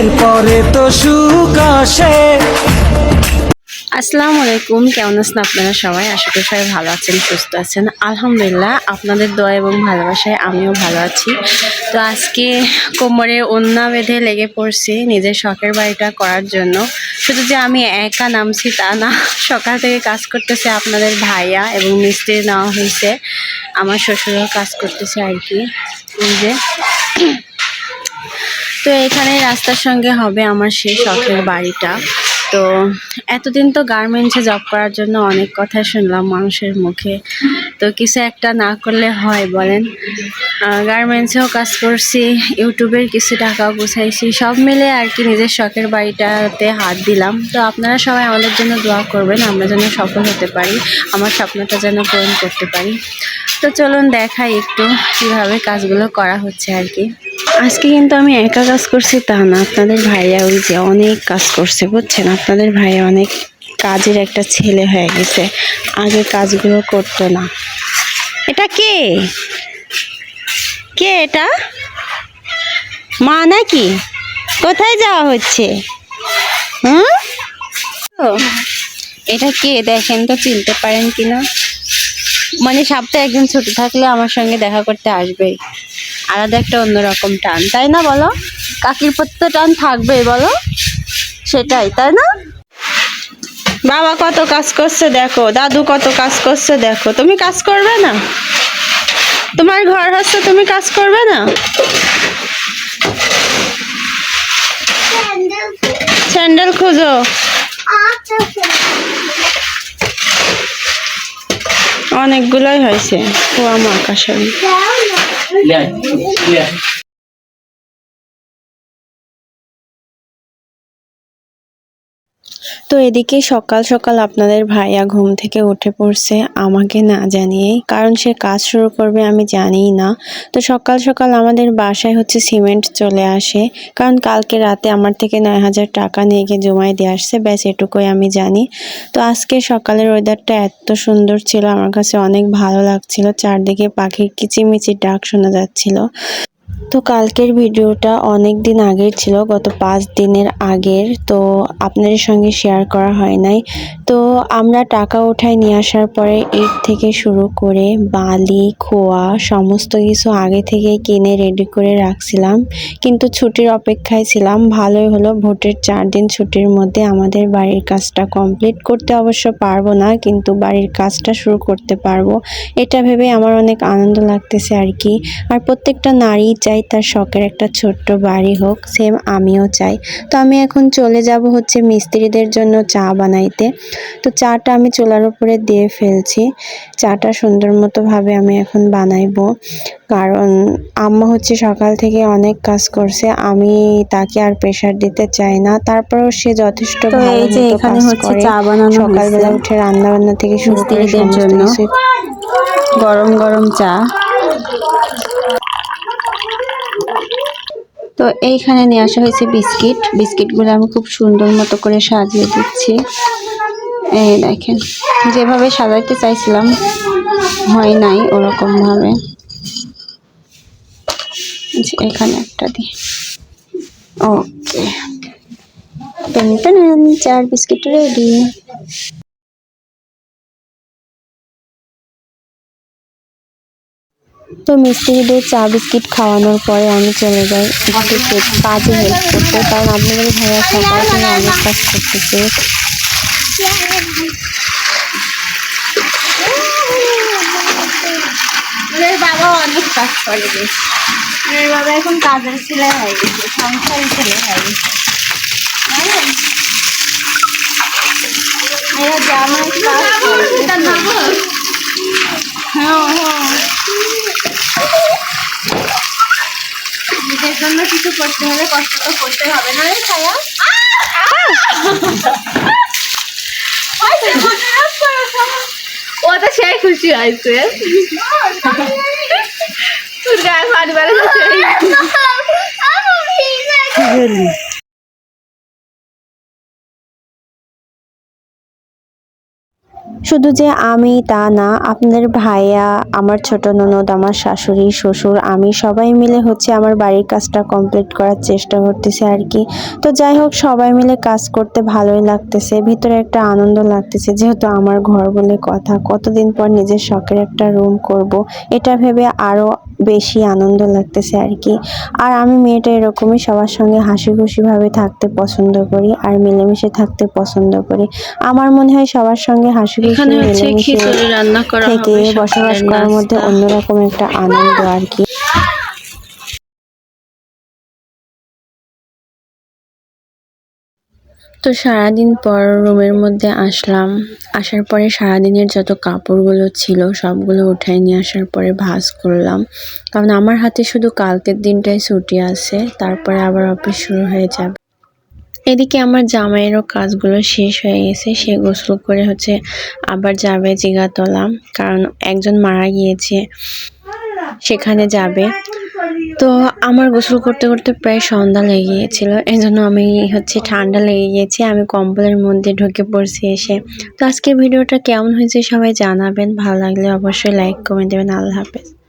দুঃখের পরে তো সুখ আসে। আসসালামু আলাইকুম, কেমন আছেন আপনারা সবাই? আশা করি সবাই ভালো আছেন, সুস্থ আছেন। আলহামদুলিল্লাহ, আপনাদের দোয়া এবং ভালোবাসায় আমিও ভালো আছি। তো আজকে কোমরে ওন্না বেঁধে লেগে পড়ছি নিজের শখের বাড়িটা করার জন্য। শুধু যে আমি একা নামছি তা না, সকাল থেকে কাজ করতেছে আপনাদের ভাইয়া এবং মিস্ত্রি নেওয়া হয়েছে। আমার শ্বশুরও কাজ করতেছে আর কি। যে তো এখানে রাস্তার সঙ্গে হবে আমার সেই শখের বাড়িটা। তো এতদিন তো গার্মেন্টসে জব করার জন্য অনেক কথা শুনলাম মানুষের মুখে। তো কিছু একটা না করলে হয় বলেন। গার্মেন্টসেও কাজ করছি, ইউটিউবের কিছু টাকাও গুছাইছি, সব মিলে আর কি নিজের শখের বাড়িটাতে হাত দিলাম। তো আপনারা সবাই আমাদের জন্য দোয়া করবেন, আমরা যেন সফল হতে পারি, আমার স্বপ্নটা যেন পূরণ করতে পারি। তো চলুন দেখাই একটু কীভাবে কাজগুলো করা হচ্ছে আর কি। আজকে কিন্তু আমি একা কাজ করছি তা না, আপনাদের ভাইয়া ওই যে অনেক কাজ করছে, বুঝছেন? আপনাদের ভাইয়া অনেক কাজের একটা ছেলে হয়ে গেছে, আগে কাজগুলো করতো না। এটা কে? কে এটা? মা নাকি? কোথায় যাওয়া হচ্ছে? হুম? এটা কে? দেখেন তো, চিনতে পারেন কিনা। মানে সপ্তাহে একদিন ছুটি থাকলে আমার সঙ্গে দেখা করতে আসবেই। আলাদা একটা অন্যরকম টান তাই না বলো? কাকির প্রতি তো টান থাকবেই বলো? সেটাই তাই না? বাবা কত কাজ করছে দেখো দাদু কত কাজ করছে দেখো। তুমি কাজ করবে না? তোমার ঘর হচ্ছে তুমি কাজ করবে না? স্যান্ডেল খুঁজো। অনেকগুলোই হয়েছে ও মাকা সবই তো এদিকে সকাল সকাল আপনাদের ভাইয়া ঘুম থেকে উঠে পড়ছে, আমাকে না জানিয়েই। কারণ সে কাজ শুরু করবে আমি জানিই না। তো সকাল সকাল আমাদের বাসায় হচ্ছে সিমেন্ট চলে আসে। কারণ কালকে রাতে আমার থেকে নয় হাজার টাকা নিয়ে গিয়ে জমায় দিয়ে আসছে, ব্যাস এটুকুই আমি জানি। তো আজকে সকালের ওয়েদারটা এত সুন্দর ছিল, আমার কাছে অনেক ভালো লাগছিল, চারদিকে পাখির কিচিমিচির ডাক শোনা যাচ্ছিল। তো কালকের ভিডিওটা অনেক দিন আগের ছিল, গত পাঁচ দিনের আগের, তো আপনাদের সঙ্গে শেয়ার করা হয় নাই। তো আমরা টাকা উঠায় নিয়ে আসার পরে ইট থেকে শুরু করে বালি, খোয়া, সমস্ত কিছু আগে থেকে কিনে রেডি করে রাখছিলাম। কিন্তু ছুটির অপেক্ষায় ছিলাম, ভালোই হলো, ভোটের চার দিন ছুটির মধ্যে আমাদের বাড়ির কাজটা কমপ্লিট করতে অবশ্য পারব না, কিন্তু বাড়ির কাজটা শুরু করতে পারব। এটা ভেবে আমার অনেক আনন্দ লাগতেছে আর কি। আর প্রত্যেকটা নারী চাই তার শখের একটা ছোট্ট বাড়ি হোক সেম আমিও চাই। তো আমি এখন চলে যাব হচ্ছে মিস্ত্রিদের জন্য চা বানাইতে। তো চাটা আমি চুলার উপরে দিয়ে ফেলছি। চাটা সুন্দর মতো ভাবে আমি এখন বানাইবো। কারণ আম্মা হচ্ছে সকাল থেকে অনেক কাজ করছে আমি তাকে আর প্রেশার দিতে চাই না। তারপরেও সে যথেষ্ট ভালো মতো কাজ করে। চা বানানো সকালবেলা উঠে রান্না বান্না থেকে শুরু করে সমস্ত জন্য। কিছু গরম গরম চা। তো এইখানে নিয়ে আসা হয়েছে বিস্কিট। বিস্কিটগুলো আমি খুব সুন্দর মতো করে সাজিয়ে দিচ্ছি। এই দেখেন, যেভাবে সাজাইতে চাইছিলাম, হয় নাই ওরকমভাবে। এখানে একটা দিই ওকে। টেন টেন চার বিস্কিট রেডি। তো মিস্ত্রিদের চা বিস্কিট খাওয়ানোর পরে আমি চলে যাই। একটু কাজে হেল্প করতে কারণ আপনাদের ভাইয়া সকাল থেকে অনেক কাজ করতেছে। বাবা অনেক কাজ করে বেশ। বাবা এখন কাজের ছেলে হয়ে গেছে সংসারী ছেলে হয়ে গেছে। এরা জামাই কাজ করে, হ্যাঁ হ্যাঁ। নিজের জন্য কিছু করতে হবে কষ্ট তো করতে হবে না রে ছায়া ও তো সেই খুশি হয়েছে তোর গায়ে ফাটবার শুধু যে আমি তা না, আপনাদের ভাইয়া, আমার ছোট ননদ, আমার শাশুড়ি, শ্বশুর, আমি সবাই মিলে হচ্ছে আমার বাড়ির কাজটা কমপ্লিট করার চেষ্টা করতেছে আর কি। তো যাই হোক, সবাই মিলে কাজ করতে ভালোই লাগতেছে, ভিতরে একটা আনন্দ লাগতেছে, যেহেতু আমার ঘর বলে কথা, কতদিন পর নিজের শখের একটা রুম করব, এটা ভেবে আরও বেশি আনন্দ লাগতেছে আর কি। আর আমি মেয়েটা এরকমই সবার সঙ্গে হাসি খুশিভাবে থাকতে পছন্দ করি আর মিলেমিশে থাকতে পছন্দ করি। আমার মনে হয় সবার সঙ্গে হাসি খুশি মিলেমিশে রান্না থেকে বসবাস করার মধ্যে। অন্যরকম একটা আনন্দ আর কি। তো সারাদিন পর রুমের মধ্যে আসলাম। আসার পরে সারাদিনের যত কাপড়গুলো ছিল সবগুলো উঠায় নিয়ে আসার পরে ভাঁজ করলাম। কারণ আমার হাতে শুধু কালকের দিনটাই ছুটি আছে, তারপরে আবার অফিস শুরু হয়ে যাবে। এদিকে আমার জামাইয়েরও কাজগুলো শেষ হয়ে গেছে, সে গোসল করে হচ্ছে আবার যাবে জিগাতলা, কারণ একজন মারা গিয়েছে, সেখানে যাবে। তো আমার গোসল করতে করতে প্রায় সন্ধ্যা লেগে গিয়েছিল। এই জন্য আমি হচ্ছে ঠান্ডা লেগে গিয়েছি। আমি কম্বলের মধ্যে ঢুকে পড়ছি এসে। তো আজকের ভিডিওটা কেমন হয়েছে সবাই জানাবেন। ভালো লাগলে অবশ্যই লাইক কমেন্ট দেবেন। আল্লাহ হাফেজ।